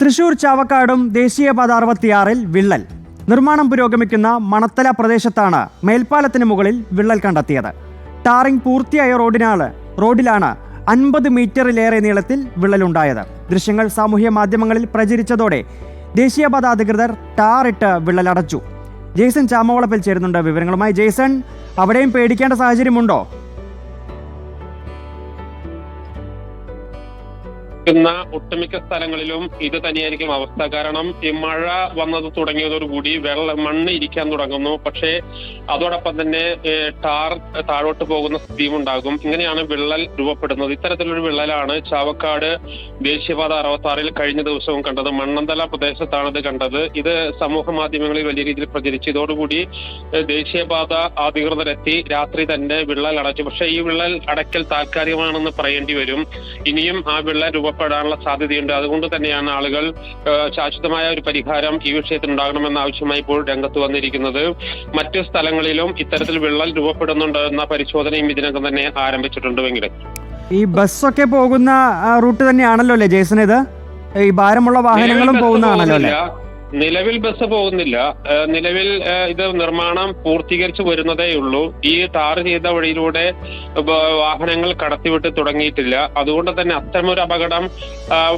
തൃശൂർ ചാവക്കാടും ദേശീയപാത അറുപത്തിയാറിൽ വിള്ളൽ. നിർമ്മാണം പുരോഗമിക്കുന്ന മണത്തല പ്രദേശത്താണ് മേൽപ്പാലത്തിന് മുകളിൽ വിള്ളൽ കണ്ടെത്തിയത്. ടാറിംഗ് പൂർത്തിയായ റോഡിനാണ് റോഡിലാണ് അൻപത് മീറ്ററിലേറെ നീളത്തിൽ വിള്ളലുണ്ടായത്. ദൃശ്യങ്ങൾ സാമൂഹ്യ മാധ്യമങ്ങളിൽ പ്രചരിച്ചതോടെ ദേശീയപാത അധികൃതർ ടാറിട്ട് വിള്ളലടച്ചു. ജെയ്സൺ ചാമവളപ്പിൽ ചേരുന്നുണ്ട് വിവരങ്ങളുമായി. ജെയ്സൺ അവിടെയും പേടിക്കേണ്ട സാഹചര്യമുണ്ടോ? ുന്ന ഒട്ടുമിക്ക സ്ഥലങ്ങളിലും ഇത് തന്നെയായിരിക്കും അവസ്ഥ. കാരണം ഈ മഴ വന്നത് തുടങ്ങിയതോടുകൂടി വെള്ളം മണ്ണ് ഇരിക്കാൻ തുടങ്ങുന്നു. പക്ഷേ അതോടൊപ്പം തന്നെ ടാർ താഴോട്ട് പോകുന്ന സ്ഥിതിയും ഉണ്ടാകും ഇങ്ങനെയാണ് വിള്ളൽ രൂപപ്പെടുന്നത്. ഇത്തരത്തിലൊരു വിള്ളലാണ് ചാവക്കാട് ദേശീയപാത അറുപത്താറിൽ കഴിഞ്ഞ ദിവസവും കണ്ടത്. മണ്ണന്തല പ്രദേശത്താണ് ഇത് കണ്ടത്. ഇത് സമൂഹ മാധ്യമങ്ങളിൽ വലിയ രീതിയിൽ പ്രചരിച്ചു. ഇതോടുകൂടി ദേശീയപാത അധികൃതരെത്തി രാത്രി തന്നെ വിള്ളൽ അടച്ചു. പക്ഷേ ഈ വിള്ളൽ അടയ്ക്കൽ താൽക്കാലികമാണെന്ന് പറയേണ്ടി വരും. ഇനിയും ആ വിള്ളൽ രൂപപ്പെടാനുള്ള സാധ്യതയുണ്ട്. അതുകൊണ്ട് തന്നെയാണ് ആളുകൾ ശാശ്വതമായ ഒരു പരിഹാരം ഈ വിഷയത്തിൽ ഉണ്ടാകണമെന്ന ആവശ്യമായി ഇപ്പോൾ രംഗത്ത് വന്നിരിക്കുന്നത്. മറ്റ് സ്ഥലങ്ങളിലും ഇത്തരത്തിൽ വിള്ളൽ രൂപപ്പെടുന്നുണ്ടോ എന്ന പരിശോധനയും ഇതിനകം തന്നെ ആരംഭിച്ചിട്ടുണ്ടെങ്കിൽ. ഈ ബസ്സൊക്കെ പോകുന്ന റൂട്ട് തന്നെയാണല്ലോ അല്ലേ ജേസൺ ഇത്? ഈ ഭാരമുള്ള വാഹനങ്ങളും പോകുന്നതാണല്ലോ അല്ലേ? നിലവിൽ ബസ് പോകുന്നില്ല. നിലവിൽ ഇത് നിർമ്മാണം പൂർത്തീകരിച്ചു വരുന്നതേ ഉള്ളൂ. ഈ ടാർ ചെയ്ത വഴിയിലൂടെ വാഹനങ്ങൾ കടത്തിവിട്ട് തുടങ്ങിയിട്ടില്ല. അതുകൊണ്ട് തന്നെ അത്തരമൊരു അപകടം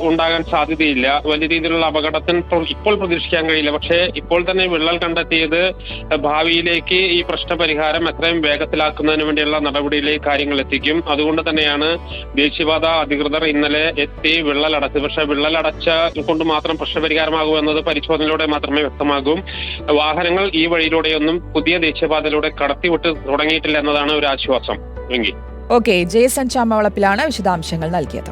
ഉണ്ടാകാൻ സാധ്യതയില്ല. വലിയ രീതിയിലുള്ള അപകടത്തിന് ഇപ്പോൾ- പ്രതീക്ഷിക്കാൻ കഴിയില്ല. പക്ഷേ ഇപ്പോൾ തന്നെ വിള്ളൽ കണ്ടെത്തിയത് ഭാവിയിലേക്ക് ഈ പ്രശ്ന പരിഹാരം എത്രയും വേഗത്തിലാക്കുന്നതിന് വേണ്ടിയുള്ള നടപടിയിലേക്ക് കാര്യങ്ങൾ എത്തിക്കും. അതുകൊണ്ട് തന്നെയാണ് ദേശീയപാത അധികൃതർ ഇന്നലെ എത്തി വിള്ളൽ പക്ഷേ വിള്ളൽ അടച്ച കൊണ്ട് മാത്രം പ്രശ്നപരിഹാരമാകൂ എന്നത് പരിശോധനയിലൂടെ മാത്രമേ വ്യക്തമാകൂ. വാഹനങ്ങൾ ഈ വഴിയിലൂടെയൊന്നും പുതിയ ദേശീയപാതയിലൂടെ കടത്തിവിട്ട് തുടങ്ങിയിട്ടില്ല എന്നതാണ് ഒരു ആശ്വാസം. ഓക്കെ ജയസൻ ചാമവളപ്പിലാണ് വിശദാംശങ്ങൾ നൽകിയത്.